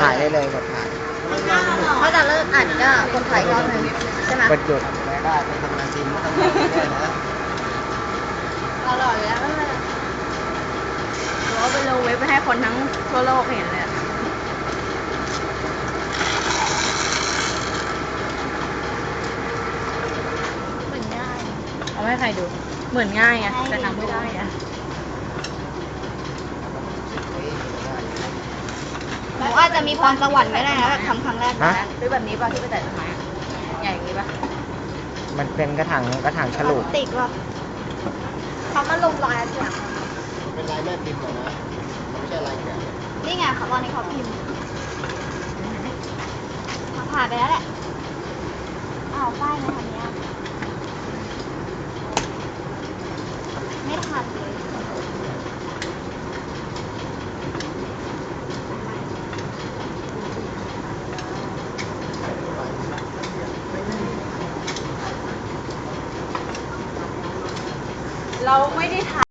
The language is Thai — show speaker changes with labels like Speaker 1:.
Speaker 1: ถ่ายได้เลยกดถ่าย
Speaker 2: เพราะจะเลิกอ่านก็กดถ่ายอีกรอบหนึงใช่ไหม
Speaker 1: กดหยุด
Speaker 3: ไม่ได้ไปทำงานจริงไม่ต้องมาด้วยนะ
Speaker 2: ตลอดเลยแล้วไม่เป็นไร
Speaker 4: หรือว่าไปลงเว็บไปให้คนทั้งทั่วโลกเห็นเลยอะ
Speaker 2: เหมือนง่าย
Speaker 4: เอาไม่ให้ใครดู เหมือนง่ายไงแต่ทำไม่ได้อะ
Speaker 2: หนูอาจจะมีพรสวรรค์ก็ได้นะแบบทำครั้งแรก
Speaker 1: ฮะ
Speaker 4: ซื้อแบบนี้ป่ะที่ไปแตะต้นไม้อะใหญ่อย่างนี้ป่ะ
Speaker 1: มันเป็นกระถางกระถางฉลุ
Speaker 2: ติดว่ะเขามาลงรอยอะไรอย่าง
Speaker 3: เป็นลายแม่พิมพ์เหรอนะไม่ใช่ลายแกะ
Speaker 2: นี่ไงเขาตอนนี้เขาพิมพ์เขาผ่านไปแล้วแหละอ้าวป้ายมาทางเนี้ยไม่ทันเลย
Speaker 4: เราไม่ได้ถ่าย